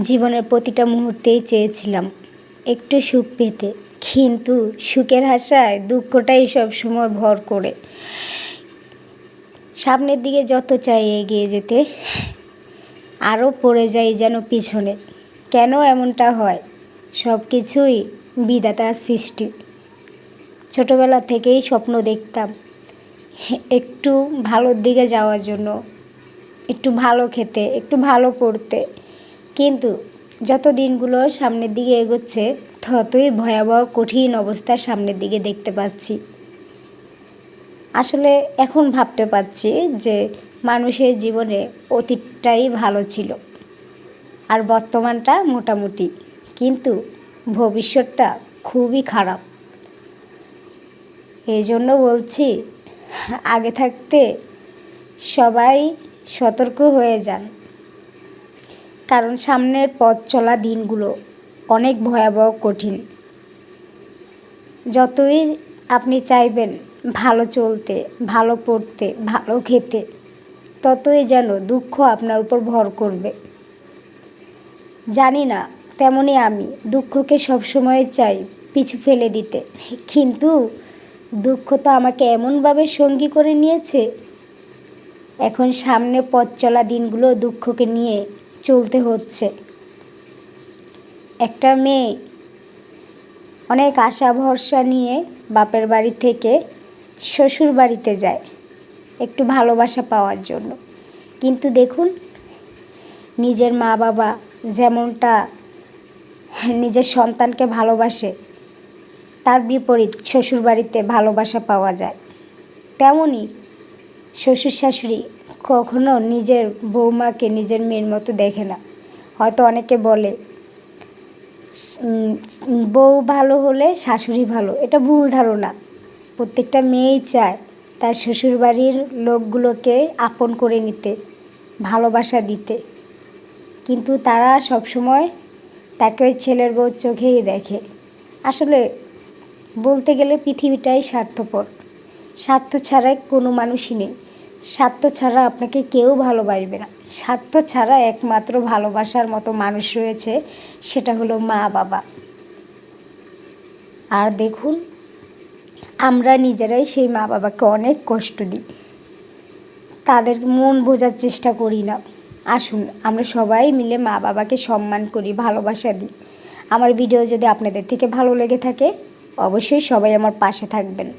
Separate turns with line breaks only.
জীবনের প্রতিটা মুহূর্তেই চেয়েছিলাম একটু সুখ পেতে। কিন্তু সুখের আশায় দুঃখটাই সব সময় ভর করে। সামনের দিকে যত চাই এগিয়ে যেতে আরও পড়ে যাই যেন পিছনে। কেন এমনটা হয়? সব কিছুই বিধাতার সৃষ্টি। ছোটোবেলা থেকেই স্বপ্ন দেখতাম, একটু ভালোর দিকে যাওয়ার জন্য, একটু ভালো খেতে, একটু ভালো পড়তে। কিন্তু যত দিনগুলো সামনের দিকে এগোচ্ছে, ততই ভয়াবহ, কঠিন অবস্থার সামনের দিকে দেখতে পাচ্ছি। আসলে এখন ভাবতে পারছি যে মানুষের জীবনে অতীতটাই ভালো ছিল আর বর্তমানটা মোটামুটি, কিন্তু ভবিষ্যৎটা খুবই খারাপ। এই জন্য বলছি, আগে থাকতে সবাই সতর্ক হয়ে যান। কারণ সামনের পথ চলা দিনগুলো অনেক ভয়াবহ, কঠিন। যতই আপনি চাইবেন ভালো চলতে, ভালো পড়তে, ভালো খেতে, ততই যেন দুঃখ আপনার উপর ভর করবে। জানি না তেমনই আমি দুঃখকে সবসময় চাই পিছু ফেলে দিতে। কিন্তু দুঃখ তো আমাকে এমনভাবে সঙ্গী করে নিয়েছে, এখন সামনে পথ চলা দিনগুলো দুঃখকে নিয়ে চলতে হচ্ছে। একটা মেয়ে অনেক আশা ভরসা নিয়ে বাপের বাড়ি থেকে শ্বশুর বাড়িতে যায় একটু ভালোবাসা পাওয়ার জন্য। কিন্তু দেখুন, নিজের মা বাবা যেমনটা নিজের সন্তানকে ভালোবাসে, তার বিপরীত শ্বশুরবাড়িতে ভালোবাসা পাওয়া যায়। তেমনই শ্বশুর শাশুড়ি কখনো নিজের বৌমাকে নিজের মেয়ের মতো দেখে না। হয়তো অনেকে বলে বউ ভালো হলে শাশুড়ি ভালো। এটা ভুল ধারণা। প্রত্যেকটা মেয়েই চায় তার শ্বশুরবাড়ির লোকগুলোকে আপন করে নিতে, ভালোবাসা দিতে। কিন্তু তারা সবসময় তাকে ওই ছেলের বউ চোখেই দেখে। আসলে বলতে গেলে পৃথিবীটাই স্বার্থপর। স্বার্থ ছাড়াই কোনো মানুষই নেই। স্বার্থ ছাড়া আপনাকে কেউ ভালোবাসবে না। স্বার্থ ছাড়া একমাত্র ভালোবাসার মতো মানুষ রয়েছে, সেটা হলো মা বাবা। আর দেখুন, আমরা নিজেরাই সেই মা বাবাকে অনেক কষ্ট দিই। তাদের মন বোঝার চেষ্টা করি না। আসুন, আমরা সবাই মিলে মা বাবাকে সম্মান করি, ভালোবাসা দিই। আমার ভিডিও যদি আপনাদের থেকে ভালো লেগে থাকে, অবশ্যই সবাই আমার পাশে থাকবেন।